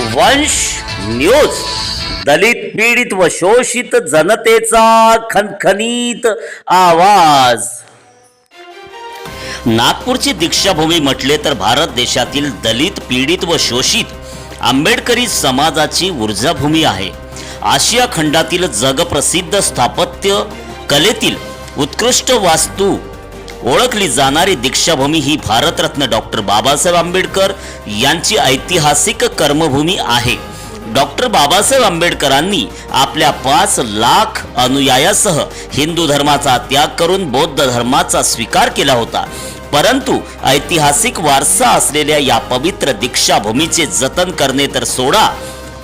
वंश न्यूज. दलित पीडित व शोषित जनतेचा खनखनीत आवाज. नागपूरची दीक्षाभूमी म्हटले तर भारत देशातील दलित पीडित व शोषित आंबेडकरी समाजाची ऊर्जाभूमी आहे. आशिया खंडातील जगप्रसिद्ध स्थापत्य कलेतील उत्कृष्ट वास्तू ओळखली जाणारी दीक्षाभूमी ही भारतरत्न डॉक्टर बाबासाहेब आंबेडकर यांची ऐतिहासिक कर्मभूमी आहे. डॉक्टर बाबासाहेब आंबेडकरांनी आपल्या पाच लाख अनुयायासह हिंदू धर्माचा त्याग करून बौद्ध धर्माचा स्वीकार केला होता. परंतु ऐतिहासिक वारसा असलेल्या या पवित्र दीक्षाभूमीचे जतन करणे तर सोडा.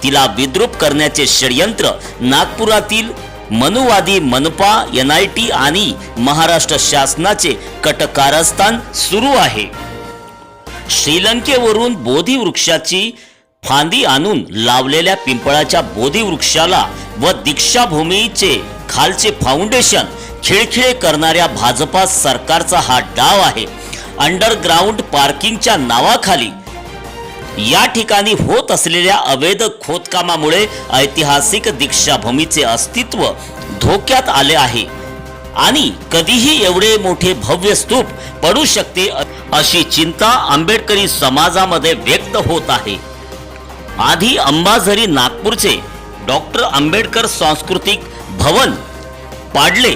तिला विद्रूप करण्याचे षडयंत्र नागपुरातील मनुवादी मनपा एन आय टी आणि महाराष्ट्र शासनाचे कटकारस्थान सुरू आहे. श्रीलंकेवरून बोधी वृक्षाची फांदी आणून लावलेल्या पिंपळाच्या बोधी वृक्षाला व दीक्षाभूमीचे खालचे फाउंडेशन खिळखिळे करणाऱ्या भाजपा सरकारचा हा डाव आहे. अंडरग्राऊंड पार्किंगच्या नावाखाली या ठिकाणी होत असलेल्या अवैध खोदकामामुळे ऐतिहासिक दीक्षाभूमीचे अस्तित्व धोक्यात आले आहे. आणि कधीही एवढे मोठे भव्य स्तूप पडू शकते अशी चिंता आंबेडकरी समाजामध्ये व्यक्त होत आहे. आधी अंबाझरी नागपूरचे डॉक्टर आंबेडकर सांस्कृतिक भवन पाडले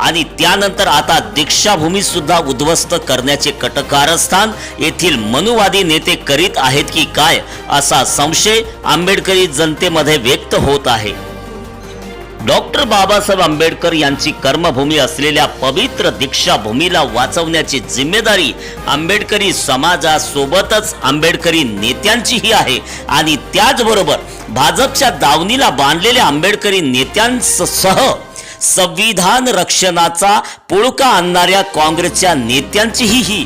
आणि त्यानंतर आता दीक्षाभूमी सुद्धा उद्ध्वस्त करण्याचे कटकारस्थान येथील मनुवादी नेते करीत आहेत की काय असा संशय आंबेडकरी जनतेमध्ये व्यक्त होत आहे. डॉक्टर बाबासाहेब आंबेडकर यांची कर्मभूमी असलेल्या पवित्र दीक्षाभूमीला वाचवण्याची जिम्मेदारी आंबेडकरी समाजासोबतच आंबेडकरी नेत्यांचीही आहे आणि त्याचबरोबर भाजपच्या दावणीला बांधलेल्या आंबेडकरी नेत्यांसह संविधान रक्षणाचा पुळका आणणाऱ्या काँग्रेसच्या नेत्यांचीही ही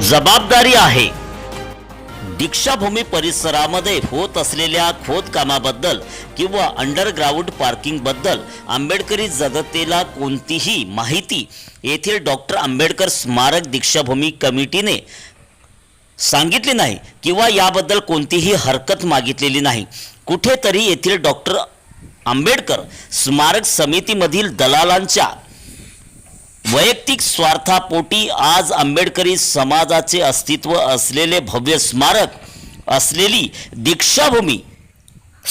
जबाबदारी आहे. दीक्षाभूमी परिसरामध्ये होत असलेल्या खोदकामाबद्दल किंवा अंडरग्राऊंड पार्किंगबद्दल आंबेडकरी जनतेला कोणतीही माहिती येथील डॉक्टर आंबेडकर स्मारक दीक्षाभूमी कमिटीने सांगितली नाही किंवा याबद्दल कोणतीही हरकत मागितलेली नाही. कुठेतरी येथील डॉक्टर आंबेडकर स्मारक समितीमधील दलालांच्या वैयक्तिक स्वार्थापोटी आज आंबेडकरी समाजाचे अस्तित्व असलेले भव्य स्मारक असलेली दीक्षाभूमी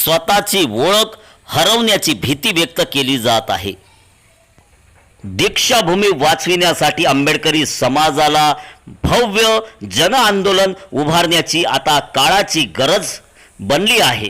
स्वतःची ओळख हरवण्याची भीती व्यक्त केली जात आहे. दीक्षाभूमी वाचविण्यासाठी आंबेडकरी समाजाला भव्य जन आंदोलन उभारण्याची आता काळाची गरज बनली आहे.